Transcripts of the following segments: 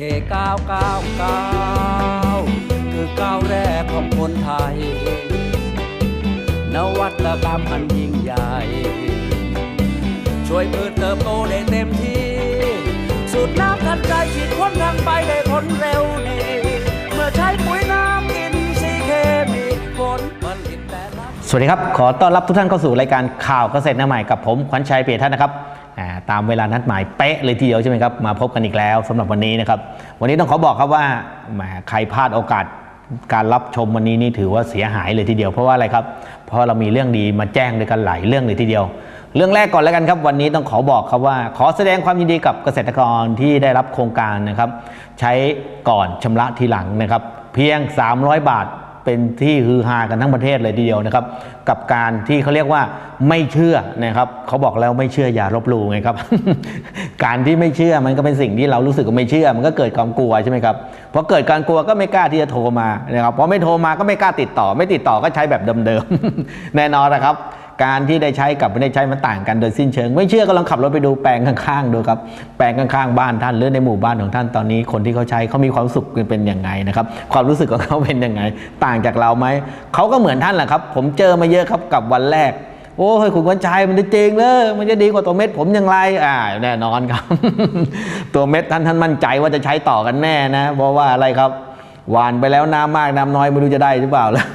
999 คือก้าวแรกของคนไทย นวัตกรรมอันยิ่งใหญ่ ช่วยพืชเติบโตได้เต็มที่สูตรน้ำทันใจฉีดพ่นทางไปได้ผลเร็ว สวัสดีครับ ขอต้อนรับทุกท่านเข้าสู่รายการข่าวเกษตรหน้าใหม่กับผมขวัญชัยเปียท่านนะครับตามเวลานัดหมายเป๊ะเลยทีเดียวใช่ไหมครับมาพบกันอีกแล้วสำหรับวันนี้นะครับวันนี้ต้องขอบอกครับว่าใครพลาดโอกาสการรับชมวันนี้นี่ถือว่าเสียหายเลยทีเดียวเพราะว่าอะไรครับ เพราะเรามีเรื่องดีมาแจ้งด้วยกันหลายเรื่องเลยทีเดียว เรื่องแรกก่อนแล้วกันครับ วันนี้ต้องขอบอกครับว่า ขอแสดงความยินดีกับเกษตรกรที่ได้รับโครงการนะครับ ใช้ก่อนชำระทีหลังนะครับ เพียง 300 บาท เป็นที่ฮือฮากันทั้งประเทศเลยทีเดียวนะครับ กับการที่เขาเรียกว่าไม่เชื่อนะครับเขาบอกแล้วไม่เชื่ออย่าลบหลู่ไงครับ การที่ไม่เชื่อมันก็เป็นสิ่งที่เรารู้สึกว่าไม่เชื่อ มันก็เกิดความกลัวใช่ไหมครับพอเกิดการกลัวก็ไม่กล้าที่จะโทรมานะครับพอไม่โทรมาก็ไม่กล้าติดต่อ ไม่ติดต่อก็ใช้แบบเดิมๆแน่นอนนะครับ การที่ได้ใช้กับไม่ได้ใช้มันต่างกันโดยสิ้นเชิง ไม่เชื่อก็ลองขับรถไปดูแปลงข้างๆดูครับแปลงข้างๆบ้านท่านหรือในหมู่บ้านของท่านตอนนี้คนที่เขาใช้เขามีความสุขเป็นยังไงนะครับความรู้สึกของเขาเป็นยังไง ต่างจากเราไหมเขาก็เหมือนท่านแหละครับ ผมเจอมาเยอะครับกับวันแรกโอ้ยคุณวันชัยมันจะจริงเลยมันจะดีกว่าตัวเม็ดผมอย่างไรอ่าแน่นอนครับ ตัวเม็ดท่านท่านมั่นใจว่าจะใช้ต่อกันแน่นะ เพราะว่าอะไรครับ หวานไปแล้วน้ำมากน้ำน้อยไม่รู้จะได้หรือเปล่าแล้ว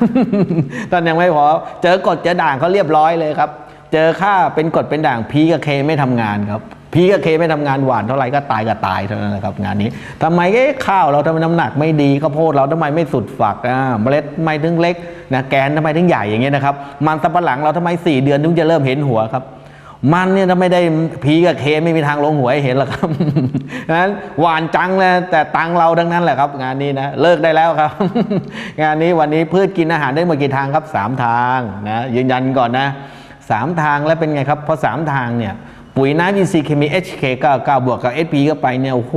ตอนยังไม่พอเจอกดเจอด่างเขาเรียบร้อยเลยครับ เจอค่าเป็นกดเป็นด่างพีกับเคไม่ทำงานครับพีกับเคไม่ทำงานหวานเท่าไหร่ก็ตายก็ตายเท่านั้นนะครับงานนี้ทำไมเอ๊ะข้าวเราทำไมน้ำหนักไม่ดีข้าวโพดเราทำไมไม่สุดฝักอ่าเมล็ดทำไมถึงเล็กนะแกนทำไมถึงใหญ่อย่างเงี้ยนะครับมันสับปะหลังเราทำไมสี่เดือนถึงจะเริ่มเห็นหัวครับ มันเนี่ยถ้าไม่ได้ผีกับเคไม่มีทางลงหวยเห็นหรอกครับนั้นหวานจังเลยแต่ตังเราทั้งนั้นแหละครับ งานนี้นะเลิกได้แล้วครับ งานนี้วันนี้พืชกินอาหารได้หมดกี่ทางครับสามทางนะยืนยันก่อนนะสามทางแล้วเป็นไงครับเพราะสามทางเนี่ยปุ๋ยน้ำ EC เคมี HK 99บวกกับ SP เข้าไปเนี่ยโอ้โห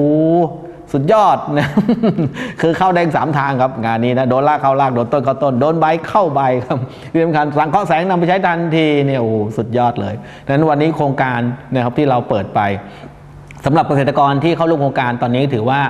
สุดยอดนะคือเข้าแดงสามทางครับ งานนี้นะโดนลากเข้าลากโดนต้นเข้าต้นโดนใบเข้าใบครับที่สำคัญสังเคราะห์แสงนำไปใช้ทันทีเนี่ยโอ้สุดยอดเลยดังนั้นวันนี้โครงการนะครับที่เราเปิดไปสำหรับเกษตรกรที่เข้าร่วมโครงการตอนนี้ถือว่า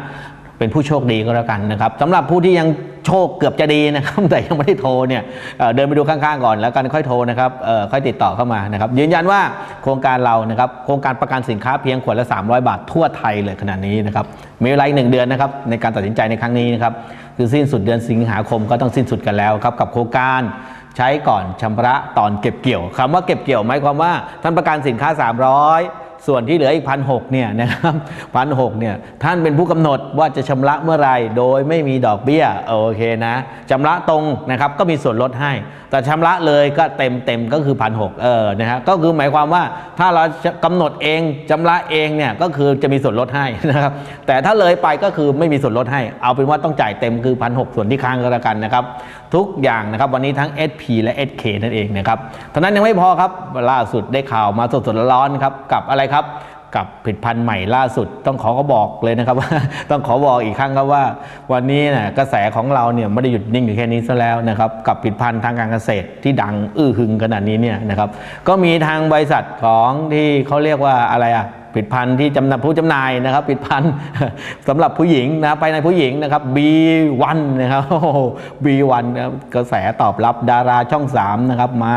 เป็นผู้โชคดีก็แล้วกันนะครับสำหรับผู้ที่ยัง โชคเกือบจะดีนะครับแต่ยังไม่ได้โทรเนี่ยเเดินไปดูข้างๆก่อนแล้วกันค่อยโทรนะครับค่อยติดต่อเข้ามานะครับยืนยันว่าโครงการเรานะครับโครงการประกันสินค้าเพียงขวดละ 300 บาททั่วไทยเลยขนาดนี้นะครับมีเวลาอีกหนึ่งเดือนนะครับในการตัดสินใจในครั้งนี้นะครับคือสิ้นสุดเดือนสิงหาคมก็ต้องสิ้นสุดกันแล้วครับกับโครงการใช้ก่อนชำระตอนเก็บเกี่ยวคำว่าเก็บเกี่ยวหมายความว่าท่านประกันสินค้า 300 ส่วนที่เหลืออีกพันหเนี่ยนะครับพันหเนี่ยท่านเป็นผู้กำหนดว่าจะชำระเมื่อไหรโดยไม่มีดอกเบี้ยโอเคนะชำระตรงนะครับก็มีส่วนลดให้ แต่ชำระเลยก็เต็มเต็มก็คือพันหเออนะฮะก็คือหมายความว่าถ้าเรากำหนดเองชำระเองเนี่ยก็คือจะมีส่วนลดให้นะครับแต่ถ้าเลยไปก็คือไม่มีส่วนลดให้ เอาเป็นว่าต้องจ่ายเต็มคือพันหส่วนที่ค้างก็แล้วกันนะครับทุกอย่างนะครับวันนี้ทั้ง SP และ SK นั่นเองนะครับเท่านั้นยังไม่พอครับล่าสุดได้ข่าวมาสดๆร้อนๆครับกับอะไรครับ กับผลิตภัณฑ์ใหม่ล่าสุด ต้องขอก็บอกเลยนะครับว่าต้องขอบอกอีกครั้งครับว่า วันนี้นะกระแสของเราเนี่ยไม่ได้หยุดนิ่งอยู่แค่นี้ซะแล้วนะครับกับผลิตภัณฑ์ทางการเกษตรที่ดังอื้อหึงขนาดนี้เนี่ยนะครับก็มีทางบริษัทของที่เขาเรียกว่าอะไรอะ ผลิตภัณฑ์ที่จำน่ายผู้จำหน่ายนะครับผลิตภัณฑ์สำหรับผู้หญิงนะภายในผู้หญิงนะครับ B1 นะครับ B1 นะครับกระแสตอบรับดาราช่อง 3 นะครับ มา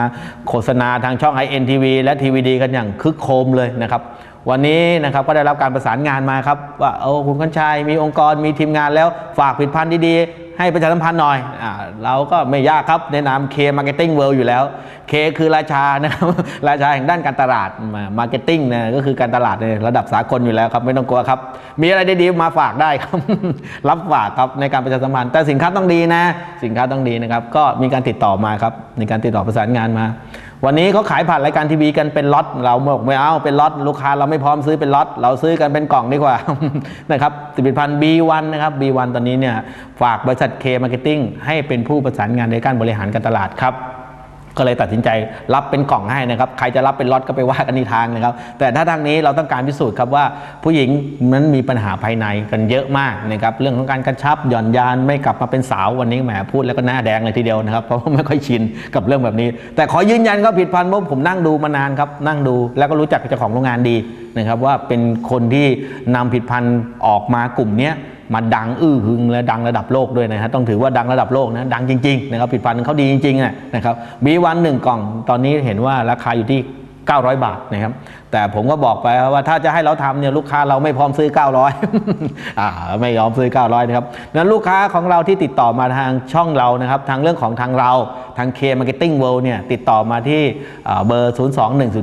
โฆษณาทางช่อง INTV และ TVD กันอย่างคึกโครมเลยนะครับวันนี้นะครับก็ได้รับการประสานงานมาครับว่าเออคุณกัญชัยมีองค์กรมีทีมงานแล้วฝากผลิตภัณฑ์ดีๆ ให้ประชาสัมพันธ์หน่อยอ่าเราก็ไม่ยากครับในนาร์เก็ตติ้งเวิลด์อยู่แล้ว K คือราชานะครับราชาแห่งด้านการตลาดมาร์เก็ตติ้งนะก็คือการตลาดในระดับสากลอยู่แล้วครับไม่ต้องกลัวครับ มีอะไรดีๆมาฝากได้ครับ รับฝากครับในการประชาสัมพันธ์แต่สินค้าต้องดีนะ สินค้าต้องดีนะครับ ก็มีการติดต่อมาครับในการติดต่อประสานงานมา วันนี้เขาขายผ่านรายการทีวีกันเป็นล็อตเราบอกไม่เอาเป็นล็อตลูกค้าเราไม่พร้อมซื้อเป็นล็อตเราซื้อกันเป็นกล่องดีกว่านะครับผลิตภัณฑ์ B1 นะครับ B1 ตอนนี้เนี่ยฝากบริษัท K Marketing ให้เป็นผู้ประสานงานในการบริหารการตลาดครับ ก็เลยตัดสินใจรับเป็นกล่องให้นะครับ ใครจะรับเป็นล็อตก็ไปว่ากันในทางนะครับ แต่ถ้าทางนี้เราต้องการพิสูจน์ครับว่าผู้หญิงนั้นมีปัญหาภายในกันเยอะมากนะครับ เรื่องของการกระชับหย่อนยานไม่กลับมาเป็นสาววันนี้แหมพูดแล้วก็หน้าแดงเลยทีเดียวนะครับ เพราะว่าไม่ค่อยชินกับเรื่องแบบนี้ แต่ขอยืนยันครับผิดพันเพราะผมนั่งดูมานานครับ นั่งดูแล้วก็รู้จักเจ้าของโรงงานดีนะครับว่าเป็นคนที่นำผิดพันธุ์ออกมากลุ่มเนี้ย มาดังอื้อหึงและดังระดับโลกด้วยนะฮะต้องถือว่าดังระดับโลกนะดังจริงๆนะครับผลิตภัณฑ์เขาดีจริงๆนะครับบีวันหนึ่งกล่องตอนนี้เห็นว่าราคาอยู่ที่ 900 บาทนะครับแต่ผมก็บอกไปว่าถ้าจะให้เราทำเนี่ยลูกค้าเราไม่พร้อมซื้อ 900อ่าไม่ยอมซื้อ 900นะครับนั้นลูกค้าของเราที่ติดต่อมาทางช่องเรานะครับทางเรื่องของทางเราทาง K Marketing World เนี่ยติดต่อมาที่เบอร์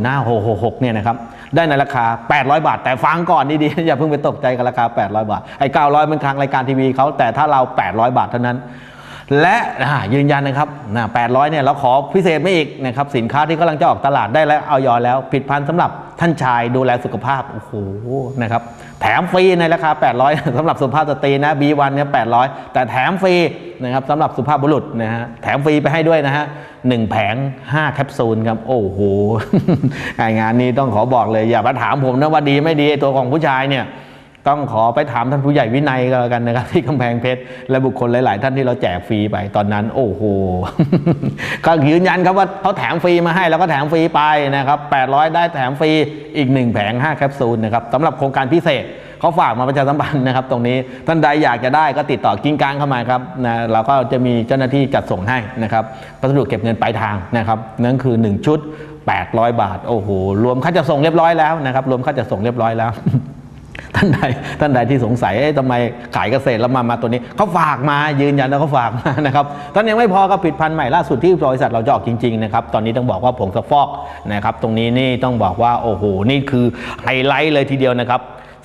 021056666เนี่ยนะครับ ได้ในราคา 800 บาท แต่ฟังก่อนดีๆอย่าเพิ่งไปตกใจกับราคา 800 บาท ไอ้ 900 มันทางรายการทีวีเขาแต่ถ้าเรา 800 บาทเท่านั้น และยืนยันนะครับนะ800 เนี่ยเราขอพิเศษไม่อีกนะครับสินค้าที่กำลังจะออกตลาดได้แล้วเอายอแล้ว ผิดพันสำหรับท่านชายดูแลสุขภาพโอ้โหนะครับ แถมฟรีในราคา 800 สำหรับสุภาพสตรีนะ B1 เนี่ย800 แต่แถมฟรีนะครับสำหรับสุภาพบุรุษนะฮะแถมฟรีไปให้ด้วยนะฮะหนึ่งแผง 5 แคปซูลครับ โอ้โหงานนี้ต้องขอบอกเลยอย่ามาถามผมนะว่าดีไม่ดีตัวของผู้ชายเนี่ย ต้องขอไปถามท่านผู้ใหญ่วินัยก็แล้วกันนะครับ ที่กำแพงเพชรและบุคคลหลาย ๆ ท่านที่เราแจกฟรีไปตอนนั้น โอ้โหก็ยืนยันครับว่าเขาแถมฟรีมาให้แล้วก็แถมฟรีไปนะครับ800 ได้แถมฟรีอีก 1 แผง 5 แคปซูลนะครับสำหรับโครงการพิเศษเขาฝากมาประชาสัมพันธ์นะครับ ตรงนี้ท่านใดอยากจะได้ก็ติดต่อกิ้งกางเข้ามาครับนะเราก็จะมีเจ้าหน้าที่จัดส่งให้นะครับพัสดุเก็บเงินปลายทางนะครับนั่นคือ 1 ชุด800 บาท โอ้โห รวมค่าจะส่งเรียบร้อยแล้วนะครับ รวมค่าจะส่งเรียบร้อยแล้ว ท่านใดท่านใดที่สงสัยทำไมขายเกษตรแล้วมามาตัวนี้เขาฝากมายืนยันแล้วเขาฝากมานะครับตอนนยังไม่พอก็ผิดพันธุ์ใหม่ล่าสุดที่บริษัทเราจะออกจริงๆนะครับตอนนี้ต้องบอกว่าผงซักฟอกนะครับตรงนี้นี่ต้องบอกว่าโอ้โหนี่คือไฮไลท์เลยทีเดียวนะครับ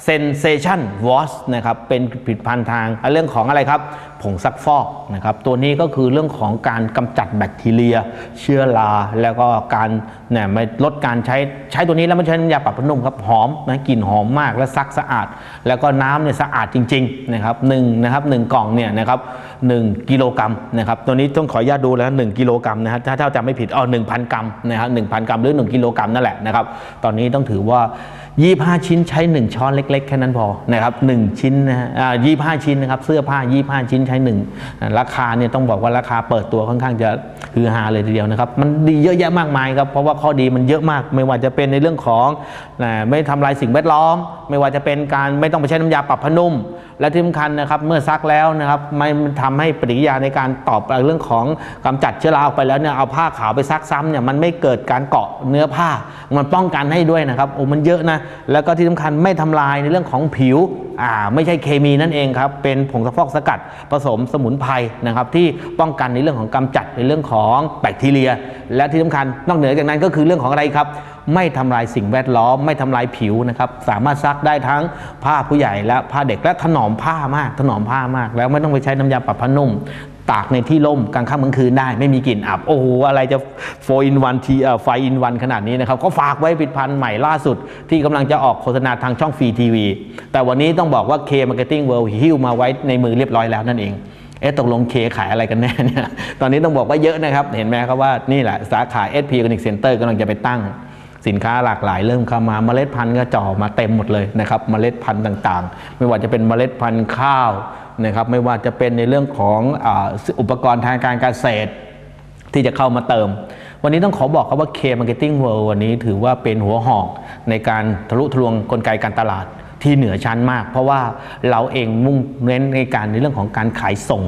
Sensation Wash นะครับเป็นผลิตภัณฑ์ทางเรื่องของอะไรครับ ผงซักฟอกนะครับตัวนี้ก็คือเรื่องของการกำจัดแบคทีเรีย เชื้อราแล้วก็การเนี่ยไม่ลดการใช้ใช้ตัวนี้แล้วไม่ใช้น้ำยาปรับผ้านุ่มครับหอมนะกลิ่นหอมมากและซักสะอาด แล้วก็น้ำเนี่ยสะอาดจริงๆนะครับหนึ่งนะครับหนึ่งกล่องเนี่ยนะครับหนึ่งกิโลกรัมนะครับตัวนี้ต้องขออนุญาตดูแล้วหนึ่งกิโลกรัมนะฮะถ้าถ้าจำไม่ผิดอ๋อหนึ่งพันกรัมนะครับหนึ่งพันกรัมหรือหนึ่งกิโลกรัมนั่นแหละนะครับตอนนี้ต้องถือว่า25ชิ้นใช้1ช้อนเล็กๆแค่นั้นพอนะครับ1ชิ้นนะฮะอ่า25ชิ้นนะครับเสื้อผ้า25ชิ้นใช้1ราคาเนี่ยต้องบอกว่าราคาเปิดตัวค่อนข้างจะฮือฮาเลยทีเดียวนะครับ มันดีเยอะแยะมากมายครับ เพราะว่าข้อดีมันเยอะมาก ไม่ว่าจะเป็นในเรื่องของไม่ทำลายสิ่งแวดล้อม ไม่ว่าจะเป็นการไม่ต้องไปใช้น้ำยาปรับผ้านุ่ม และที่สำคัญนะครับเมื่อซักแล้วนะครับไม่ทำให้ปฏิกิริยาในการตอบเรื่องของกำจัดเชื้อราออกไปแล้วเนี่ยเอาผ้าขาวไปซักซ้ำเนี่ยมันไม่เกิดการเกาะเนื้อผ้า มันป้องกันให้ด้วยนะครับโอ้มันเยอะนะแล้วก็ที่สำคัญไม่ทำลายในเรื่องของผิวอ่าไม่ใช่เคมีนั่นเองครับเป็นผงซักฟอกสกัดผสมสมุนไพรนะครับที่ป้องกันในเรื่องของกำจัดในเรื่องของแบคทีเรีย และที่สำคัญนอกเหนือจากนั้นก็คือเรื่องของอะไรครับ ไม่ทำลายสิ่งแวดล้อม ไม่ทำลายผิวนะครับ สามารถซักได้ทั้งผ้าผู้ใหญ่และผ้าเด็กและถนอมผ้ามาก ถนอมผ้ามาก แล้วไม่ต้องไปใช้น้ำยาปรับผ้านุ่ม ตากในที่ร่มกลางค่ำกลางคืนได้ ไม่มีกลิ่นอับ โอ้โห อะไรจะโฟอินวันทีอ่อไฟอินวันขนาดนี้นะครับ ก็ฝากไว้ผลิดพันธ์ใหม่ล่าสุด ที่กำลังจะออกโฆษณาทางช่องฟรีทีวีแต่วันนี้ต้องบอกว่า K Marketing World หิ้วมาไว้ในมือเรียบร้อยแล้วนั่นเองเอ๊ะตกลงเคขายอะไรกันแน่เนี่ย ตอนนี้ต้องบอกว่าเยอะนะครับ เห็นไหมครับว่านี่แหละสาขา SP Organic Center กำลังจะไปตั้ง สินค้าหลากหลายเริ่มเข้ามาเมล็ดพันธุ์ก็จ่อมาเต็มหมดเลยนะครับเมล็ดพันธุ์ต่างๆ ไม่ว่าจะเป็นเมล็ดพันธุ์ข้าวนะครับไม่ว่าจะเป็นในเรื่องของอ,อุปกรณ์ทางการเกษตรที่จะเข้ามาเติม วันนี้ต้องขอบอกครับว่า K Marketing World วันนี้ถือว่าเป็นหัวหอกในการทะลุทะลวงกลไกการตลาดที่เหนือชั้นมาก เพราะว่าเราเองมุ่งเน้นในการในเรื่องของการขายส่ง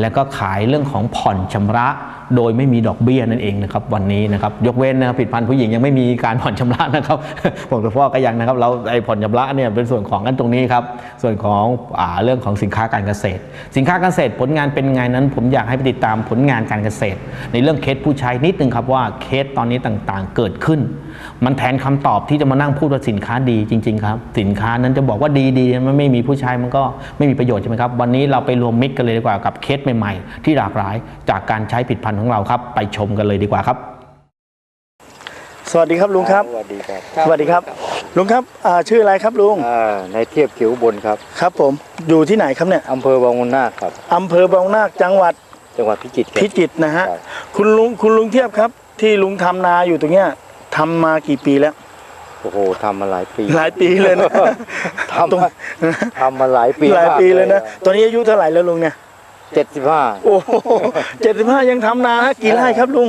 แล้วก็ขายเรื่องของผ่อนชำระ โดยไม่มีดอกเบี้ยนั่นเองนะครับวันนี้นะครับยกเว้นนะครับผิดพันธ์ผู้หญิงยังไม่มีการผ่อนชำระนะครับผมกับพ่อก็ยังนะครับเราไอ้ผ่อนชำระเนี่ยเป็นส่วนของกันตรงนี้ครับส่วนของอ่าเรื่องของสินค้าการเกษตร สินค้าการเกษตรผลงานเป็นไงนั้น ผมอยากให้ไปติดตามผลงานการเกษตร ในเรื่องเคสผู้ใช้นิดนึงครับว่าเคสตอนนี้ต่างๆ เกิดขึ้น มันแทนคำตอบที่จะมานั่งพูดว่าสินค้าดีจริงๆครับสินค้านั้นจะบอกว่าดีดีๆมันไม่มีผู้ใช้มันก็ไม่มีประโยชน์ใช่ไหมครับวันนี้เราไปรวมมิตรกันเลยดีกว่ากับเคสใหม่ ๆ ที่หลากหลายจากการใช้ผิดพันธ์ของเราครับ ไปชมกันเลยดีกว่าครับ สวัสดีครับลุงครับ สวัสดีครับสวัสดีครับ ลุงครับอ่าชื่ออะไรครับลุงอ่าในเทียบขิวบนครับครับผมอยู่ที่ไหนครับเนี่ยอำเภอบางมุนาคครับอำเภอบางนาคจังหวัดจังหวัดพิจิตรครับพิจิตรนะฮะครับคุณลุงคุณลุงเทียบครับ ที่ลุงทำนาอยู่ตรงเนี้ยทำมากี่ปีแล้ว โอ้โหทำมาหลายปี หลายปีเลยนะ ทำมาทำมาหลายปีหลายปีเลยนะ ตอนนี้อายุเท่าไหร่แล้วลุงเนี่ย เจ็ดสิบห้าโอ้เจ็ดสิบห้ายังทำนาฮะกี่ไร่ครับลุง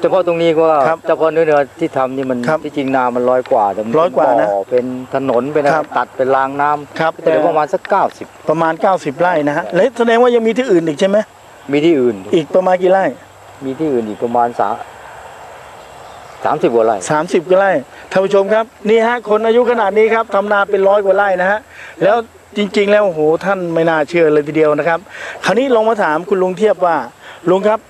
เฉพาะตรงนี้ก็ครับเฉพาะเนื้อๆที่ทำนี่มันครับที่จริงนามันร้อยกว่าแต่มันร้อยกว่านะบ่อเป็นถนนเป็นอะไรครับตัดเป็นรางน้ำครับแต่ประมาณสักเก้าสิบประมาณ 90 ไร่นะฮะและแสดงว่ายังมีที่อื่นอีกใช่ไหมมีที่อื่น อีกประมาณกี่ไร่ มีที่อื่นอีกประมาณสามสามสิบกว่าไร่ 30กว่าไร่ท่านผู้ชมครับนี่ฮะคนอายุขนาดนี้ครับทำนาเป็นร้อยกว่าไร่นะฮะแล้ว จริง ๆ แล้วโอ้โหท่านไม่น่าเชื่อเลยทีเดียวนะครับ คราวนี้ลองมาถามคุณลุงเทียบว่าลุงครับ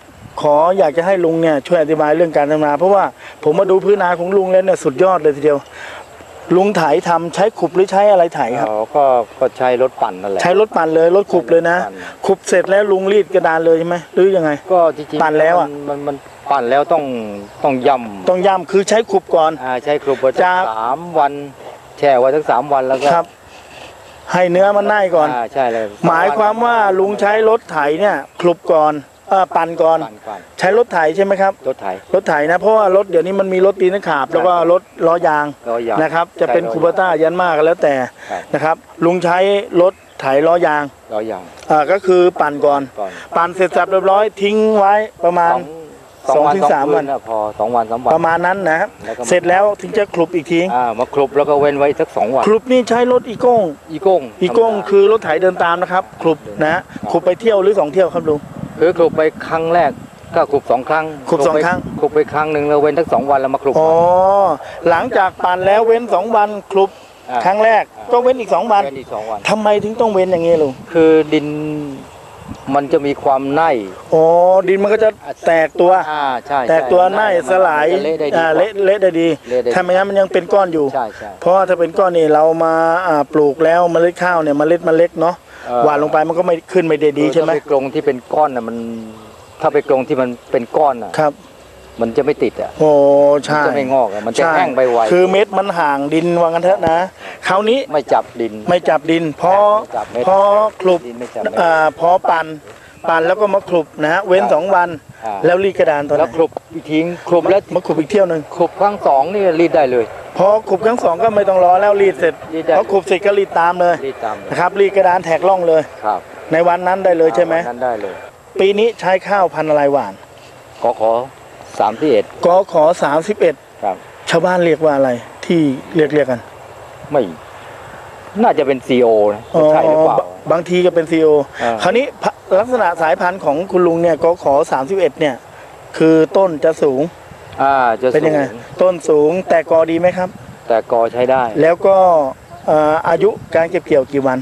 ขออยากจะให้ลุงเนี่ยช่วยอธิบายเรื่องการทำนาเพราะว่าผมมาดูพื้นนาของลุงแล้วเนี่ยสุดยอดเลยทีเดียว ลุงไถทำใช้ขุบหรือใช้อะไรไถครับ อ๋อก็ก็ใช้รถปั่นนั่นแหละ ใช้รถปั่นเลยรถขุบเลยนะปั่น ขุบเสร็จแล้วลุงรีดกระดานเลยใช่ไหมหรือยังไง ก็จริงๆปั่นแล้วอะ มันมันมันปั่นแล้วต้องต้องย่ำต้องย้ำคือใช้ขุบก่อน อ่าใช้ครบไว้จะสักสามวัน แช่ไว้ทั้งสามวันแล้วก็ครับ ให้เนื้อมันไหม้ก่อนอ่าใช่เลยหมายความว่าลุงใช้รถไถเนี่ยคลุบก่อนเออปั่นก่อน ปั่นปั่นใช้รถไถใช่ไหมครับ รถไถ รถไถนะ เพราะว่ารถเดี๋ยวนี้มันมีรถตีนขาบ แล้วก็รถล้อยางล้อยางนะครับ จะเป็นใช่ล้อยางคูเปต้ายันมากก็แล้วแต่ครับนะครับ ลุงใช้รถไถล้อยางล้อยางอ่าก็คือปั่นก่อน ก่อนปั่นเสร็จสับเรียบร้อยทิ้งไว้ประมาณสองวัน สองถึงสองสามคืวันนนะพอสองวันสามวัน ประมาณนั้นนะครับแล้วก็มาเสร็จแล้วถึงจะคลุบอีกทีอ่ามาคลุบแล้วก็เว้นไว้สักสองวัน คลุบนี่ใช้รถอีโก้งอีโก้งอีโก้งธรรมดาคือรถไถเดินตามนะครับคลุบนะฮะคลุบไปเที่ยวหรือสองเที่ยวครับลุงคือคลุบไปครั้งแรกก็คลุบสองครั้งคลุบสองไปครั้งคลุบไปครั้งหนึ่งแล้วเว้นทั้งสองวันแล้วมาคลุบอ๋อหลังจากปั่นแล้วเว้นสองวันคลุบอ่าครั้งแรกก็เว้นอีกสองวันเว้นอีกสองวันทำไมถึงต้องเว้นอย่างนี้ลุงคือดิน มันจะมีความไหนอ๋อดินมันก็จะแตกตัวอ่าใช่แตกตัวไหนสลายมันจะเละได้ดีอ่ากว่าเละเละได้ดีเละได้ดีถ้าไม่งั้นมันยังเป็นก้อนอยู่ใช่ใช่เพราะว่าถ้าเป็นก้อนนี่เรามาอ่าปลูกแล้วเมล็ดข้าวเนี่ยเมล็ดมันเล็กเนาะเอ่อหว่านลงไปมันก็ไม่ขึ้นไม่ได้ดีใช่ไหมถ้าไปกรงที่เป็นก้อนน่ะมัน ถ้าไปกรงที่มันเป็นก้อนน่ะครับ มันจะไม่ติดอะโอ้มันใช่จะไม่งอกอะมันจะใช่แห้งไปไวคือเม็ดมันห่างดินว่างันเถอะนะคราวนี้ไม่จับดิน ไม่จับดินพอไม่จับเม็ดพอคลุบดินไม่จับเม็ดอ่าพอปั่นปั่นแล้วก็มาคลุบนะฮะเว้นครับสองวันอ่าแล้วรีดกระดานตอนไหแล้วนคลุบอีกทิ้งคลุบแล้วมาคลุบอีกเที่ยวหนึ่งคลุบครั้งสองนี่รีดได้เลยพอคลุบครั้งสองก็ไม่ต้องรอแล้วรีดเสร็จรีดได้พอคลุบเสร็จก็รีดตามเลยรีดตามเลยนะครับรีดกระดานแทกล่องเลยครับ ในวันนั้นได้เลยใช่ไหมนั้นได้เลย ปีนี้ใช้ข้าวพันธุ์อะไรหวานขอขอ สามที่เอ็ดกขอสามสิบเอ็ดครับ ชาวบ้านเรียกว่าอะไร ที่เรียกเรียกกัน ไม่ น่าจะเป็นซีโอนะใช่หรือเปล่า บางบางทีก็เป็นซีโออ่าคราวนี้พะลักษณะสายพันธุ์ของคุณลุงเนี่ยกขอสามสิบเอ็ดเนี่ย คือต้นจะสูง อ่าจะเป็นยังไงสูต้นสูงแต่กอดีไหมครับ แต่กอใช้ได้ แล้วก็เอ่ออายุการเก็บเกี่ยวกี่วัน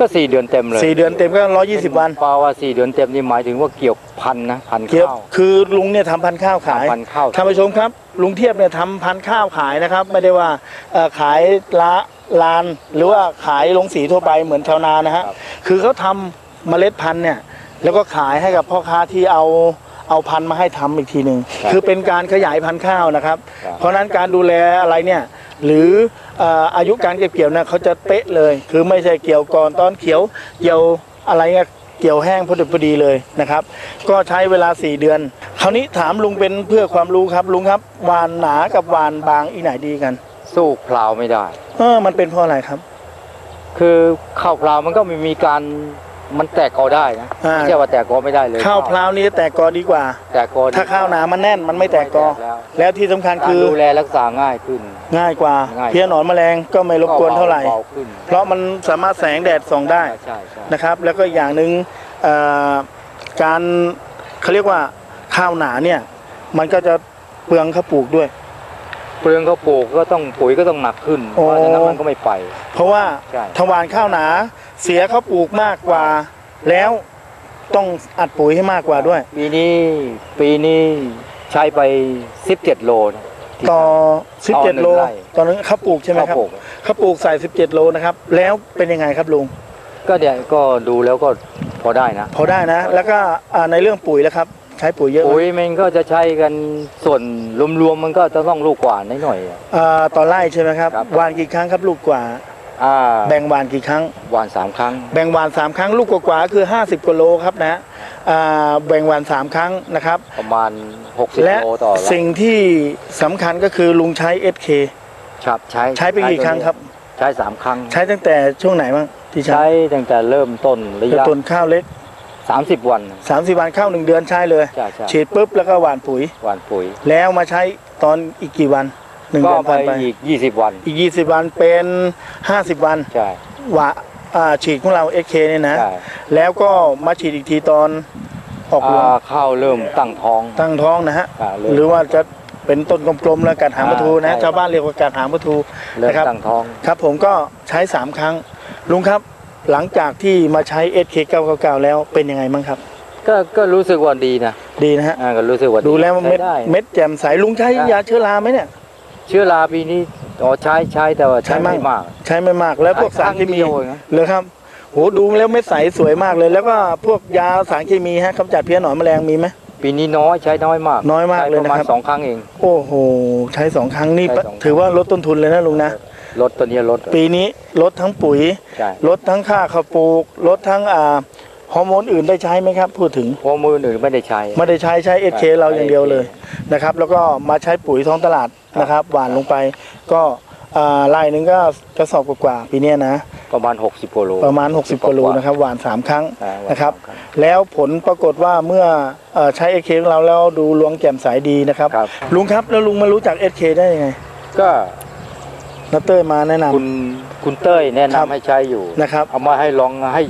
ก็สี่เดือนเต็มเลยสี่เดือนเต็มก็ร้อยี่สิบวันเปล่าว่าสี่เดือนเต็มนี่หมายถึงว่าเกี่ยวพันธุ์นะพันธุ์เกี่ยวข้าวคือลุงเนี่ยทำพันธุ์ข้าวขายพันธุ์ข้าวท่านผู้ชมครับลุงเทียบเนี่ยทำพันธุ์ข้าวขายนะครับ ไม่ได้ว่าเอ่อขายละลานหรือว่าขายลงสีทั่วไปเหมือนชาวนานะฮะครับคือเขาทำเมล็ดพันธุ์เนี่ยแล้วก็ขายให้กับพ่อค้าที่เอาเอาพันธุ์มาให้ทำอีกทีหนึ่งคือเป็นการขยายพันธุ์ข้าวนะครับครับเพราะฉะนั้นการดูแลอะไรเนี่ย หรือเอ่ออายุการเก็บเกี่ยวเนี่ยเขาจะเป๊ะเลย คือไม่ใช่เกี่ยวก่อนตอนเขียวเกี่ยวอะไรเงี้ยเกี่ยวแห้งพอดีพอดีเลยนะครับ ก็ใช้เวลา 4 เดือน คราวนี้ถามลุงเป็นเพื่อความรู้ครับลุงครับหวานหนากับหวานบางอีไหนดีกัน สู้พลาวไม่ได้ เออมันเป็นเพราะอะไรครับ คือข้าวพลาวมันก็ไม่มีการ มันแตกกอได้นะอ่า ไม่ใช่ว่าแตกกอไม่ได้เลยข้าวพลาวนี่แตกกอดีกว่า แตกกอดีถ้าข้าวหนามันแน่นมันไม่แตกกอแล้วแล้วที่สำคัญการคือดูแลรักษาง่ายขึ้น ง่ายกว่า ง่าย เพี้ยหนอนแมลงก็ไม่รบกวนเท่าไหร่เบาขึ้นเพราะมันสามารถแสงแดดส่องได้ใช่ใช่นะครับ แล้วก็อย่างหนึ่งเอ่อการเขาเรียกว่าข้าวหนาเนี่ยมันก็จะเปลืองข้าวปลูกด้วย เปลืองเขาปลูกก็ต้องปุ๋ยก็ต้องหนักขึ้นเพโอ้ ราะฉะนั้นมันก็ไม่ไป เพราะว่าใช่ ทวารข้าวหนา เสียข้าวปลูกมากกว่า แล้วต้องอัดปุ๋ยให้มากกว่าด้วย ปีนี้ปีนี้ใช้ไป 17 โลนะที่ต่อต่อหนึ่17งโลไร่ตอนนั้นข้าวปลูกใช่ไหมครับข้าวปลูกข้าวปลูกใส่ 17 โลนะครับ แล้วเป็นยังไงครับลุงก็เดี๋ยวก็ดูแล้วก็พอได้นะพอได้นะ แล้วก็อ่าในเรื่องปุ๋ยแล้วครับ ใช้ปุ๋ยเยอะไหมปุ๋ยมันก็จะใช้กันส่วนรวมๆมันก็จะต้องลูกกว่านิดหน่อยอะ อ่าต่อไร่ใช่ไหมครับครับ หวานกี่ครั้งครับลูกกว่า อ่าแบ่งหวานกี่ครั้ง หวานสามครั้ง แบ่งหวานสามครั้งลูกกว่าๆคือ 50กิโลครับนะอ่าแบ่งหวานสามครั้งนะครับ ประมาณ 60และโลต่อไร่สิ่งที่สำคัญก็คือลุงใช้ SK ครับใช้ใช้ไปกี่ครั้งครับ ใช้สามครั้ง ใช้ตั้งแต่ช่วงไหนบ้างที่ใช้ใช้ตั้งแต่เริ่มต้นระเริ่มยะต้นข้าวเล็กสามสิบวัน30 วันเข้า1เดือนใช้เลย ใช่ใช่ฉีดปุ๊บแล้วก็หว่านปุ๋ย หวานปุ๋ย แล้วมาใช้ตอนอีกกี่วัน หนึ่งก็เดือนไปผ่านไป อีกยี่สิบวัน อีก 20 วันเป็น 50 วันใช่ว่าอ่าฉีดของเรา SK เนี่ยนะ ใช่ แล้วก็มาฉีดอีกทีตอนออกรวงอ่าข้าวเริ่มตั้งท้อง ตั้งท้องนะฮะ อ่าเริ่มหรือว่าจะเป็นต้นกลมๆแล้วกัดหางประทูนะ อ่าใช่ ชาวบ้านเรียกว่ากัดหางประทูเริ่มนะครับ ตั้งท้อง ครับผมก็ใช้ 3 ครั้ง ลุงครับหลังจากที่มาใช้ SK 999 แล้วเป็นยังไงบ้างครับ ก็ก็รู้สึกว่าดีนะดีนะฮะ อ่าก็รู้สึกว่าดูแล้วเม็ดใช้ได้ เม็ดแจ่มใสลุงใช้ได้ยาเชื้อราไหมเนี่ย เชื้อราปีนี้อ๋อใช้ใช้แต่ว่าใช้ใช้มั่งไม่มาก ใช้ไม่มากแล้วพวกสารเคมีครั้งเดียวเองนะเลยครับโหดูแล้วเม็ดใสสวยมากเลย แล้วก็พวกยาสารเคมีฮะกำจัดเพี้ยหนอนแมลงมีไหมปีนี้น้อยใช้น้อยมาก น้อยมากเลยนะครับใช้ประมาณสองครั้งเอง โอ้โหใช้สองครั้งนี่ใช้สองครั้งถือว่าลดต้นทุนเลยนะลุงนะลดตัวนี้ลดปีนี้ลดทั้งปุ๋ยใช่ลดทั้งค่าข้าวปลูกลดทั้งอ่า ฮอร์โมนอื่นได้ใช้ไหมครับ พูดถึงเพราะมือหนึ่งไม่ได้ใช้ ไม่ได้ใช้ใช้เอเคใช่เราอย่างเดียวเลยใช้นะครับ แล้วก็มาใช้ปุ๋ยท้องตลาดนะครับ หวานลงไปก็อ่าไร่หนึงก็กระสอบกว่าๆปีเนี้ยนะ ประมาณ 60กิโลประมาณ 60กิโลนะครับหวาน 3 ครั้งอ่าหวานนะครับสามครั้งแล้วผลปรากฏว่าเมื่อเอ่อใช้เอเคของเราแล้วดูลวงแจ่มใสดีนะครับครับ ลุงครับแล้วลุงมารู้จักเอเคได้ยังไง ก็นัตเตอร์มาแนะนำคุณคุณเต้ยแนะครับนำให้ใช้อยู่นะครับ เอามาให้ลองให้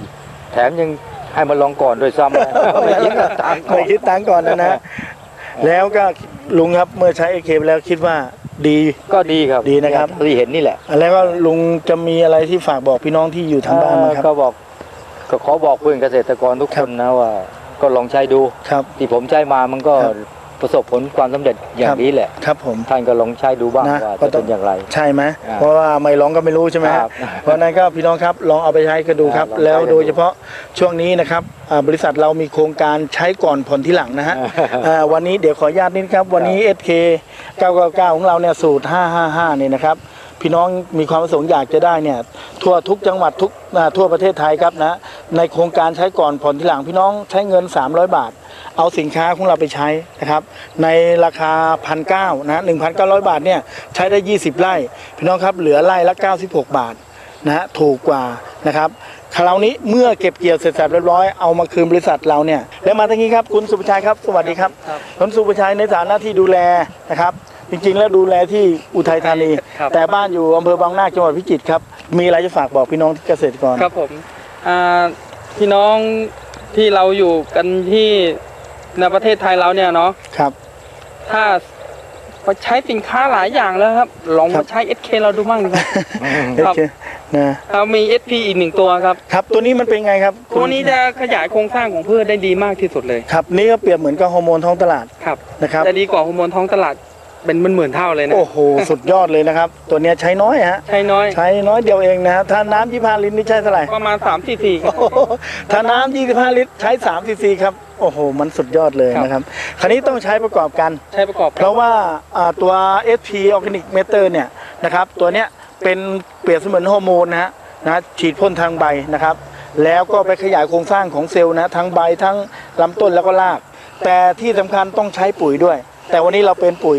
แถมยัง ให้มาลองก่อนด้วยซ้ำไม่คิดว่าตังค์ก่อไม่นคิดตังค์ก่อนนะนะแล้วก็ลุงครับเมื่อใช้เอเคแล้วคิดว่าดีก็ดีครับดีนะครับที่เห็นนี่แหละ แล้วก็ลุงจะมีอะไรที่ฝากบอกพี่น้องที่อยู่ทางบ้านไหมครับก็บอก ก็ขอบอกเพื่อนเกษตรกรทุกคครับนนะว่า ก็ลองใช้ดูครับที่ผมใช้มามันก็ครับ ประสบผลความสำเร็จอย่าครังบนี้แหละครับผมท่านก็ลองใช้ดูบ้างนะว่าก็จะต้อเป็งนอย่างไร ใช่ไหมอ่าเพราะว่าไม่ร้องก็ไม่รู้ใช่ไหมครับเพราะฉะนั้นก็พี่น้องครับลองเอาไปใช้กันดูครับอ่าลองใช้แล้วกันดูโดยเฉพาะช่วงนี้นะครับอ่าบริษัทเรามีโครงการใช้ก่อนผ่อนที่หลังนะฮะอ่าวันนี้เดี๋ยวขออนุญาตนิดครับ วันนี้ SK 999 ของเราเนี่ยสูตร 555เนี่ยนะครับพี่น้องมีความประสงค์อยากจะได้เนี่ยทั่วทุกจังหวัดทุกอ่าทั่วประเทศไทยครับนะในโครงการใช้ก่อนผ่อนที่หลังพี่น้องใช้เงิน 300 บาท เอาสินค้าของเราไปใช้นะครับ ในราคาพันเก้านะ1,900บาทเนี่ยใช้ได้ 20 ไร่พี่น้องครับเหลือไร่ละ 96 บาทนะฮะถูกกว่านะครับคราวนี้เมื่อเก็บเกี่ยวเสร็จสับเรียบร้อยเอามาคืนบริษัทเราเนี่ยแล้วมาทางนี้ครับคุณสุภชัยครับ สวัสดีครับคุณสุภชัยในฐานะที่ดูแลนะครับ จริงๆ แล้วดูแลที่อุทัยธานีครับแต่บ้านอยู่อำเภอบางนาคจังหวัดพิจิตรครับ มีอะไรจะฝากบอกพี่น้องเกษตรกรครับผมอ่าพี่น้องที่เราอยู่กันที่ ในประเทศไทยเราเนี่ยเนาะครับ ถ้าไปใช้สินค้าหลายอย่างแล้วครับ ลองครัมาบใช้ SK เราดูบ้างดีครับโอเคนะเรามี SP อีกหนึ่งตัวครับ ครับ ตัวนี้มันเป็นไงครับ ตัวนี้จะขยายโครงสร้างของพืชได้ดีมากที่สุดเลย ครับ นี่ก็เปรียบเหมือนกับฮอร์โมนท้องตลาด ครับ นะครับ จะดีกว่าฮอร์โมนท้องตลาด เป็นหมื่นๆเท่าเลยนะ โอ้โห สุดยอดเลยนะครับ ตัวเนี้ยใช้น้อยฮะ ใช้น้อย ใช้น้อยเดียวเองนะฮะถ้าน้ำยี่ห้าลิตรนี่ใช้เท่าไหร่ ประมาณ3 4 4ครับ โอ้โหถ้าน้ำยี่ห้าลิตรใช้3ซีซีครับ โอ้โห มันสุดยอดเลยครับนะครับ คราวนี้ต้องใช้ประกอบกัน ใช้ประกอบเพราะว่าอ่าตัว SP Organic Matter เนี่ยนะครับตัวเนี้ยเป็นเปรียบเสมือนฮอร์โมนนะฮะนะฉีดพ่นทางใบนะครับ แล้วก็ไปขยายโครงสร้างของเซลล์นะทั้งใบทั้งลำต้นแล้วก็ราก แต่ที่สำคัญต้องใช้ปุ๋ยด้วย แต่วันนี้เราเป็นปุ๋ย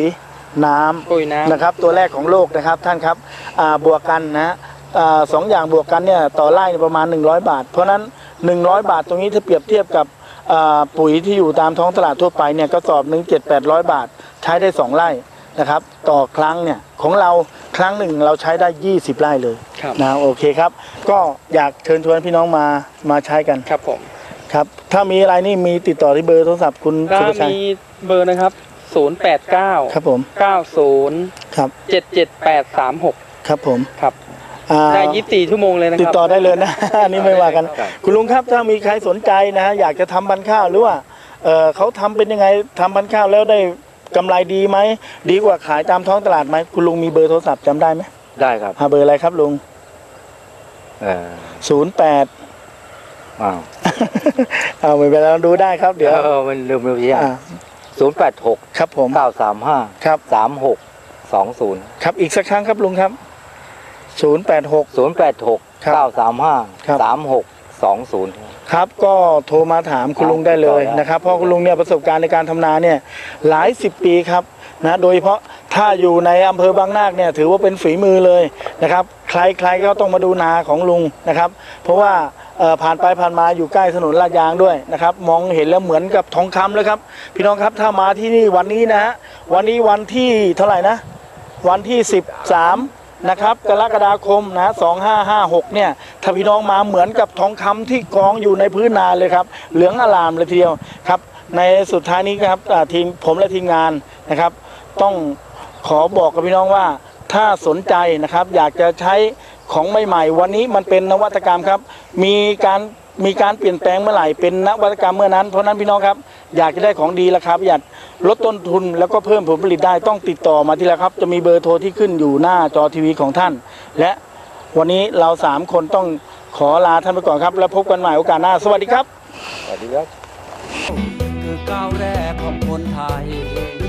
น้ำปุ๋ยน้ำนะครับ ตัวแรกของโลกนะครับท่านครับอ่าบวกกันนะอ่าสองอย่างบวกกันเนี่ยต่อไร่เนี่ยประมาณ 100 บาท เพราะฉะนั้น 100 บาทตรงนี้ถ้าเปรียบเทียบกับอ่าปุ๋ยที่อยู่ตามท้องตลาดทั่วไปเนี่ยก็สอบหนึ่งเจ็ดแปดร้อยบาทใช้ได้ 2 ไร่นะครับต่อครั้งเนี่ยของเราครั้งหนึ่งเราใช้ได้ 20 ไร่เลยครับนะโอเคครับ ก็อยากเชิญชวนพี่น้องมามาใช้กันครับผมครับถ้ามีอะไรนี่มีติดต่อที่เบอร์โทรศัพท์คุณก็สุภชัยมีเบอร์นะครับ 089ครับผม90ครับ77836ครับผมครับอ่าได้24ชั่วโมงเลยนะคติดรับต่อได้เลยนะอันนี้ไม่ว่ากันครับคุณลุงครับถ้ามีใครสนใจนะฮะอยากจะทำบันข้าวหรือว่าเออเขาทำเป็นยังไงทำบันข้าวแล้วได้กำไรดีไหมดีกว่าขายตามท้องตลาดไหมคุณลุงมีเบอร์โทรศัพท์จำได้ไหมได้ครับหาเบอร์อะไรครับลุงเออศูนย์แปดอ้าวเอาไม่เป็นไรเราดูได้ครับ เดี๋ยวเออมันลืมลืมที่อ่า ศูนย์แปดหกครับผม เก้าสามห้าครับ สามหกสองศูนย์ครับอีกสักครั้งครับลุงครับศูนย์แปดหกศูนย์แปดหกครับเก้าสามห้าครับ สามหกสองศูนย์ ครับก็โทรมาถามคุณลุงได้เลยติดต่อได้นะครับเพราะคุณลุงเนี่ยประสบการณ์ในการทำนาเนี่ยหลายสิบปีครับนะโดยเฉพาะถ้าอยู่ในอำเภอบางนาคเนี่ยถือว่าเป็นฝีมือเลยนะครับ ใครๆก็ต้องมาดูนาของลุงนะครับ เพราะว่าเอ่อ ผ่านไปผ่านมาอยู่ใกล้ถนนลาดยางด้วยนะครับ มองเห็นแล้วเหมือนกับทองคำเลยครับ พี่น้องครับถ้ามาที่นี่วันนี้นะฮะวันนี้วันที่เท่าไหร่นะ วันที่ 13นะครับกรกฎาคมนะ2556เนี่ยถ้าพี่น้องมาเหมือนกับทองคำที่กองอยู่ในพื้นนาเลยครับ เหลืองอลามเลยทีเดียวครับในสุดท้ายนี้ครับทีมผมและทีมงานนะครับ ต้องขอบอกกับพี่น้องว่าถ้าสนใจนะครับอยากจะใช้ ของใหม่ๆ วันนี้มันเป็นนวัตกรรมครับ มีการมีการเปลี่ยนแปลงเมื่อไหร่เป็นนวัตกรรมเมื่อนั้นเพราะนั้นพี่น้องครับอยากจะได้ของดีราคาประหยัดลดต้นทุนแล้วก็เพิ่มผลผลิตได้ต้องติดต่อมาที่ละครับ จะมีเบอร์โทรที่ขึ้นอยู่หน้าจอทีวีของท่าน และวันนี้เราสามคนต้องขอลาท่านไปก่อนครับ แล้วพบกันใหม่โอกาสหน้า สวัสดีครับ สวัสดีครับคือก้าวแรกของคนไทย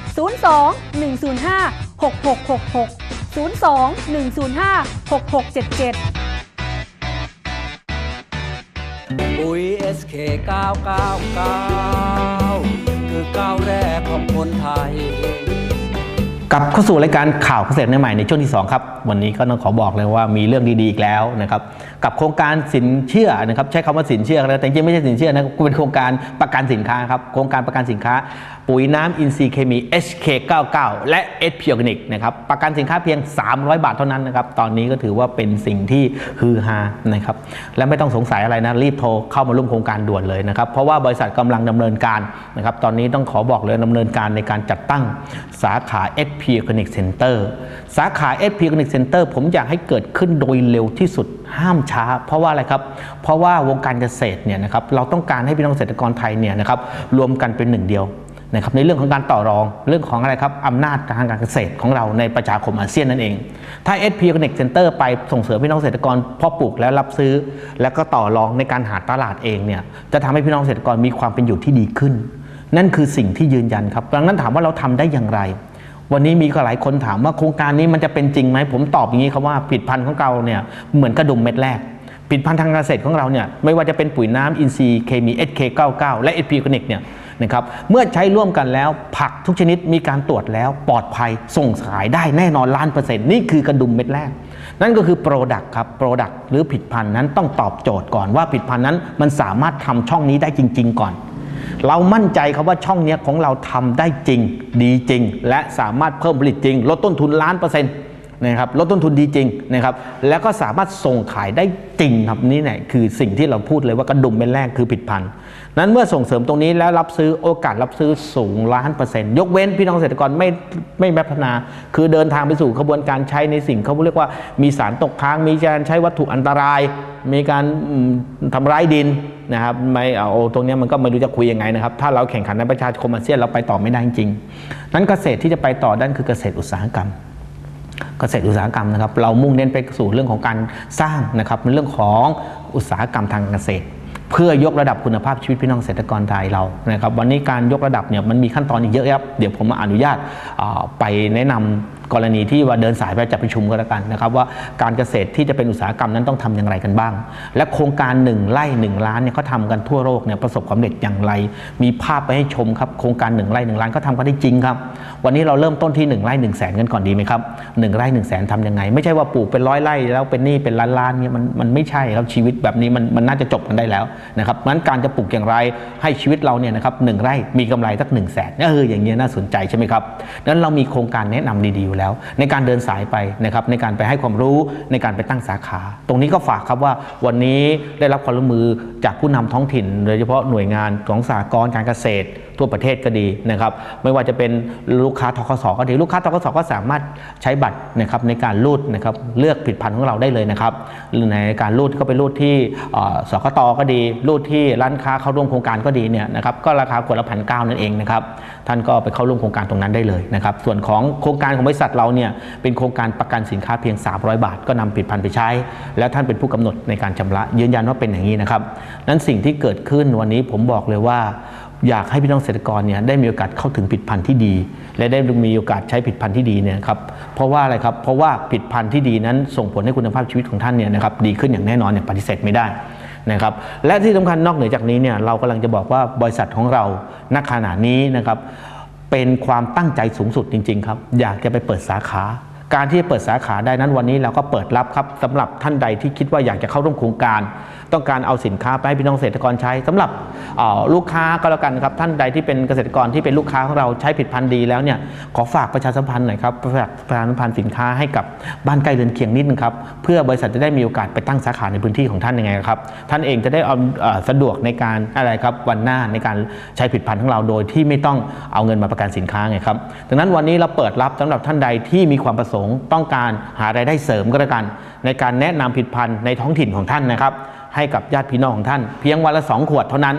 02 105 6666 02 105 6677 ปุ๋ย SK 999 คือก้าวแรกของคนไทย กลับเข้าสู่รายการข่าวเกษตรใหม่ในช่วงที่ 2 ครับ วันนี้ก็ต้องขอบอกเลยว่ามีเรื่องดีๆอีกแล้วนะครับกับโครงการสินเชื่อนะครับใช้คำว่าสินเชื่อแล้วแต่จริงๆไม่ใช่สินเชื่อนะเป็นโครงการประกันสินค้าครับโครงการประกันสินค้า ปุ๋ยน้ำอินทรีย์เคมี HK99 และ s p Organic นะครับประกันสินค้าเพียง 300 บาทเท่านั้นนะครับตอนนี้ก็ถือว่าเป็นสิ่งที่ฮือฮานะครับและไม่ต้องสงสัยอะไรนะรีบโทรเข้ามาร่วมโครงการด่วนเลยนะครับเพราะว่าบริษัทกำลังดำเนินการนะครับตอนนี้ต้องขอบอกเลยดำเนินการในการจัดตั้งสาขา SP Organic Center สาขา SP Organic Center ผมอยากให้เกิดขึ้นโดยเร็วที่สุดห้ามช้า เพราะว่าอะไรครับ เพราะว่าวงการเกษตรเนี่ยนะครับเราต้องการให้พี่น้องเกษตรกรไทยเนี่ยนะครับรวมกันเป็นหนึ่งเดียวนะครับในเรื่องของการต่อรองเรื่องของอะไรครับอำนาจทางการเกษตรของเราในประชาคมอาเซียนนั่นเอง ถ้า SP Connect Center ไปส่งเสริมพี่น้องเกษตรกรพาะปลูกแล้วรับซื้อ แล้วก็ต่อรองในการหาตลาดเองเนี่ยจะทำให้พี่น้องเกษตรกรมีความเป็นอยู่ที่ดีขึ้น นั่นคือสิ่งที่ยืนยันครับดังนั้นถามว่าเราทำได้อย่างไร วันนี้มีก็หลายคนถามว่าโครงการนี้มันจะเป็นจริงไหมผมตอบอย่างนี้ครับว่าผลิดพันธุ์ของเราเนี่ยเหมือนกระดุมเม็ดแรกผลิดพันธุ์ทางเกษตรของเราเนี่ยไม่ว่าจะเป็นปุ๋ยน้ำอินทรีย์เคมี SK99 และ SP Connect เนี่ยนะครับเมื่อใช้ร่วมกันแล้วผักทุกชนิดมีการตรวจแล้วปลอดภัยส่งขายได้แน่นอนล้านเปอร์เซ็นต์นี่คือกระดุมเม็ดแรก นั่นก็คือ Product ครับ Product หรือผลิดพันธุ์นั้นต้องตอบโจทย์ก่อนว่าผลิดพันธุ์นั้นมันสามารถทำช่องนี้ได้จริง ๆ ก่อน เรามั่นใจครับว่าช่องนี้ของเราทำได้จริง ดีจริง และสามารถเพิ่มผลิตจริง ลดต้นทุนล้านเปอร์เซ็นต์นะครับลดต้นทุนดีจริงนะครับแล้วก็สามารถส่งขายได้จริงครับนี่แหละคือสิ่งที่เราพูดเลยว่ากระดุมเป็นแรกคือผิดพันธุ์ นั้นเมื่อส่งเสริมตรงนี้แล้วรับซื้อโอกาสรับซื้อสูงล้านเปอร์เซ็นต์ยกเว้นพี่น้องเกษตรกรไม่ไม่พัฒนา คือเดินทางไปสู่ขบวนการใช้ในสิ่งเขาเรียกว่ามีสารตกค้าง มีการใช้วัตถุอันตราย มีการอืมทำร้ายดินนะครับไม่เอาตรงนี้มันก็ไม่รู้จะคุยยังไงนะครับ ถ้าเราแข่งขันในประชาคมอาเซียนเราไปต่อไม่ได้จริงนั้นเกษตรที่จะไปต่อด้านคือเกษตรอุตสาหกรรมเกษตรอุตสาหกรรมนะครับ เรามุ่งเน้นไปสู่เรื่องของการสร้างนะครับในเรื่องของอุตสาหกรรมทางเกษตร เพื่อยกระดับคุณภาพชีวิตพี่น้องเกษตรกรไทยเรานะครับวันนี้การยกระดับเนี่ยมันมีขั้นตอนอีกเยอะครับเดี๋ยวผมมาอนุญาตไปแนะนำ กรณีที่ว่าเดินสายไปจัดประชุมก็แล้วกันนะครับว่าการเกษตรที่จะเป็นอุตสาหกรรมนั้นต้องทำอย่างไรกันบ้าง และโครงการ1ไร่1ล้านเนี่ยเขาทำกันทั่วโลกเนี่ยประสบความสำเร็จอย่างไร มีภาพไปให้ชมครับโครงการ1ไร่1ล้านเขาทำกันได้จริงครับ วันนี้เราเริ่มต้นที่1ไร่1แสนกันก่อนดีไหมครับ1ไร่1แสนทำยังไง ไม่ใช่ว่าปลูกเป็นร้อยไร่แล้วเป็นหนี้เป็นล้านล้านเนี่ยมันมันไม่ใช่ครับชีวิตแบบนี้มันมันน่าจะจบกันได้แล้วนะครับงั้นการจะปลูกอย่างไรให้ชีวิตเราเนี่ยนะครับหนึ่งไร่มีกำไรสัก1นึ่งแสนเอออย่างเงี้ยน่าสนใจใช่ไหมครับงั้นเรามีโครงการแนะนำดีๆอยู่แล้วในการเดินสายไปนะครับในการไปให้ความรู้ในการไปตั้งสาขา ตรงนี้ก็ฝากครับว่าวันนี้ได้รับความร่วมมือจากผู้นำท้องถิ่น โดยเฉพาะหน่วยงานของสากลการเกษตร ทั่วประเทศก็ดีนะครับไม่ว่าจะเป็นลูกค้าทกสก็ดีลูกค้าทกสก็สามารถใช้บัตรนะครับในการรูดนะครับเลือกผลิดพันธ์ของเราได้เลยนะครับหรือในการรูดก็ไปรูดที่สกตก็ดี รูดที่ร้านค้าเข้าร่วมโครงการก็ดีเนี่ยนะครับก็ราคาขวดละพันเนั่นเองนะครับท่านก็ไปเข้าร่วมโครงการตรงนั้นได้เลยนะครับส่วนของโครงการของบริษัทเราเนี่ยเป็นโครงการประกันสินค้าเพียง 300 บาท ก็นำผลิตภัณฑ์ไปใช้ แล้วท่านเป็นผู้กำหนดในการชำระยืนยันว่าเป็นอย่างนี้นะครับนั้นสิ่งที่เกิดขึ้นวันนี้ผมบอกเลยว่า อยากให้พี่น้องเกษตรกรเนี่ยได้มีโอกาสเข้าถึงผลิตภัณฑ์ที่ดี และได้มีโอกาสใช้ผลิตภัณฑ์ที่ดีเนี่ยครับเพราะว่าอะไรครับเพราะว่าผลิตภัณฑ์ที่ดีนั้นส่งผลให้คุณภาพชีวิตของท่านเนี่ยนะครับดีขึ้นอย่างแน่นอนเนี่ยปฏิเสธไม่ได้นะครับและที่สำคัญนอกเหนือจากนี้เนี่ยเรากำลังจะบอกว่าบริษัทของเราณขณะนี้นะครับเป็นความตั้งใจสูงสุดจริง ๆ ครับ อยากจะไปเปิดสาขา การที่จะเปิดสาขาได้นั้นวันนี้เราก็เปิดรับครับสำหรับท่านใดที่คิดว่าอยากจะเข้าร่วมโครงการ ต้องการเอาสินค้าไปให้พี่น้องเกษตรกรใช้สำหรับลูกค้าก็แล้วกันครับท่านใดที่เป็นเกษตรกรที่เป็นลูกค้าของเราใช้ผลิดพันธุ์ดีแล้วเนี่ยขอฝากประชาสัมพันธ์หน่อยครับฝากประชาสัมพันธ์สินค้าให้กับบ้านใกล้เรือนเคียงนิดนึงครับเพื่อบริษัทจะได้มีโอกาสไปตั้งสาขาในพื้นที่ของท่านยังไงครับท่านเองจะได้เอาสะดวกในการอะไรครับวันหน้าในการใช้ผลิดพันธุ์ของเราโดยที่ไม่ต้องเอาเงินมาประกันสินค้าไงครับดังนั้นวันนี้เราเปิดรับสำหรับท่านใดที่มีความประสงค์ต้องการหารายได้เสริมก็แล้วกัน ในการแนะนำผลิดพันธุ์ในท้องถิ่นของท่านนะครับ ให้กับญาติพี่น้องของท่าน เพียงวันละ 2 ขวดเท่านั้น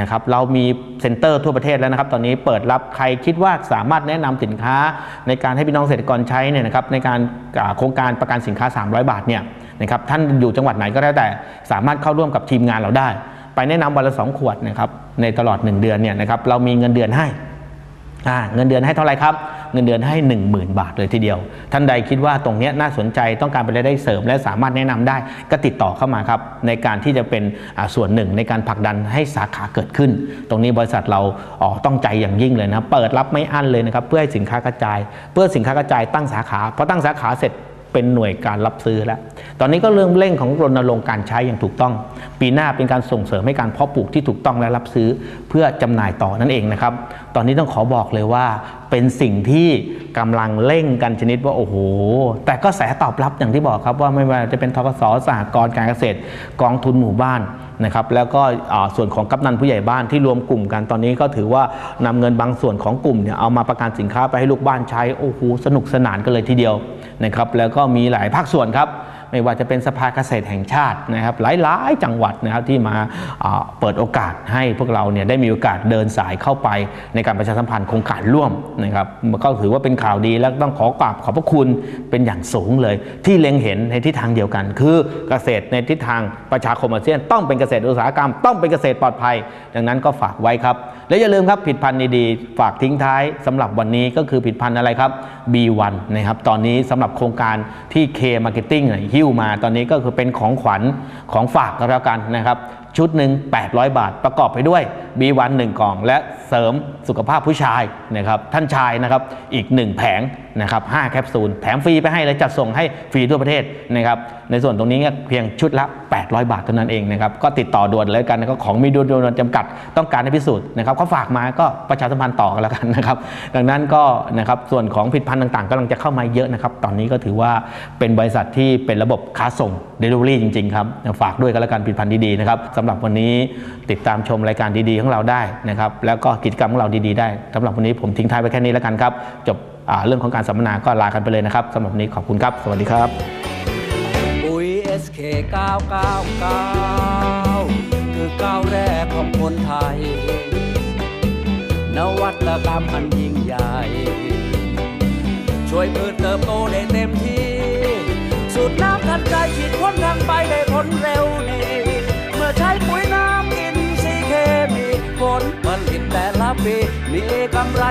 นะครับเรามีเซ็นเตอร์ทั่วประเทศแล้วนะครับ ตอนนี้เปิดรับใครคิดว่าสามารถแนะนำสินค้า ในการให้พี่น้องเกษตรกรใช้เนี่ยนะครับในการโครงการประกันสินค้า 300 บาทเนี่ยนะครับท่านอยู่จังหวัดไหนก็แล้วแต่สามารถเข้าร่วมกับทีมงานเราได้ ไปแนะนำวันละ 2 ขวดนะครับในตลอด 1 เดือนเนี่ยนะครับเรามีเงินเดือนให้ เงินเดือนให้เท่าไหร่ครับ เงินเดือนให้ 10,000 บาทเลยทีเดียว ท่านใดคิดว่าตรงนี้น่าสนใจต้องการไปนรายได้เสริม และสามารถแนะนำได้ก็ติดต่อเข้ามาครับ ในการที่จะเป็นส่วนหนึ่งในการผลักดันให้สาขาเกิดขึ้น ตรงนี้บริษัทเราออต้องใจอย่างยิ่งเลยนะเปิดรับไม่อั้นเลยนะครับเพื่อให้สินค้ากระจาย เพื่อสินค้ากระจายตั้งสาขาพอตั้งสาขาเสร็จ เป็นหน่วยการรับซื้อแล้ว ตอนนี้ก็เริ่มเร่งของรณรงค์การใช้อย่างถูกต้อง ปีหน้าเป็นการส่งเสริมให้การเพาะปลูกที่ถูกต้องและรับซื้อเพื่อจำหน่ายต่อนั่นเองนะครับ ตอนนี้ต้องขอบอกเลยว่า เป็นสิ่งที่กำลังเร่งกันชนิดว่าโอ้โห แต่ก็แสตอบรับอย่างที่บอกครับว่าไม่ว่าจะเป็นทกสสหกรณ์การเกษตร กองทุนหมู่บ้านนะครับแล้วก็ส่วนของกำนันผู้ใหญ่บ้านที่รวมกลุ่มกันตอนนี้ก็ถือว่านำเงินบางส่วนของกลุ่มเนี่ยเอามาประกันสินค้าไปให้ลูกบ้านใช้โอ้โหสนุกสนานกันเลยทีเดียว นะครับแล้วก็มีหลายภาคส่วนครับ ไม่ว่าจะเป็นสภาเกษตรแห่งชาตินะครับหลายๆ จังหวัดนะครับที่มาเปิดโอกาสให้พวกเราเนี่ยได้มีโอกาสเดินสายเข้าไปในการประชาสัมพันธ์โครงการร่วมนะครับก็ถือว่าเป็นข่าวดีและต้องขอกราบขอบพระคุณเป็นอย่างสูงเลย ที่เล็งเห็นในทิศทางเดียวกัน คือเกษตรในทิศทางประชาคมอาเซียนต้องเป็นเกษตรอุตสาหกรรม ต้องเป็นเกษตรปลอดภัย ดังนั้นก็ฝากไว้ครับ และอย่าลืมครับผิดพันธ์ดีๆฝากทิ้งท้ายสำหรับวันนี้ก็คือผิดพันธ์อะไรครับ B1 นะครับตอนนี้สำหรับโครงการที่ K Marketing เนี่ยหิ้วมาตอนนี้ก็คือเป็นของขวัญของฝากก็แล้วกันนะครับ ชุดหนึ่ง800 บาทประกอบไปด้วย B1 1กล่อง และเสริมสุขภาพผู้ชายนะครับท่านชายนะครับอีก 1 แผงนะครับ5แคปซูลแถมฟรีไปให้เลยจัดส่งให้ฟรีทั่วประเทศนะครับในส่วนตรงนี้เนี่ยเพียงชุดละ 800 บาทเท่านั้นเองนะครับก็ติดต่อด่วนเลยกันนะครับของมีด่วนๆจำกัดต้องการให้พิสูจน์นะครับเขาฝากมาก็ประชาสัมพันธ์ต่อกันแล้วกันนะครับดังนั้นก็นะครับส่วนของผลิตภัณฑ์ต่างๆกำลังจะเข้ามาเยอะนะครับตอนนี้ก็ถือว่าเป็นบริษัทที่เป็นระบบค้าส่ง Delivery จริงๆครับฝากด้วยกันแล้วกันผลิตภัณฑ์ดีๆนะครับสำหรับวันนี้ติดตามชมรายการดีๆของเราได้นะครับแล้วก็กิจกรรมของเราดีๆได้สำหรับวันนี้ผมทิ้งท้ายไว้แค่นี้แล้วกันครับ จบเรื่องของการสัมมนาก็ลากันไปเลยนะครับสำหรับวันนี้ขอบคุณครับ สวัสดีครับปุ๋ย SK 999 คือก้าวแรกของคนไทย นวัตกรรมอันยิ่งใหญ่ ช่วยพืชเติบโตได้เต็มที่สุดน้ำทันใจคิด ปมีกำไร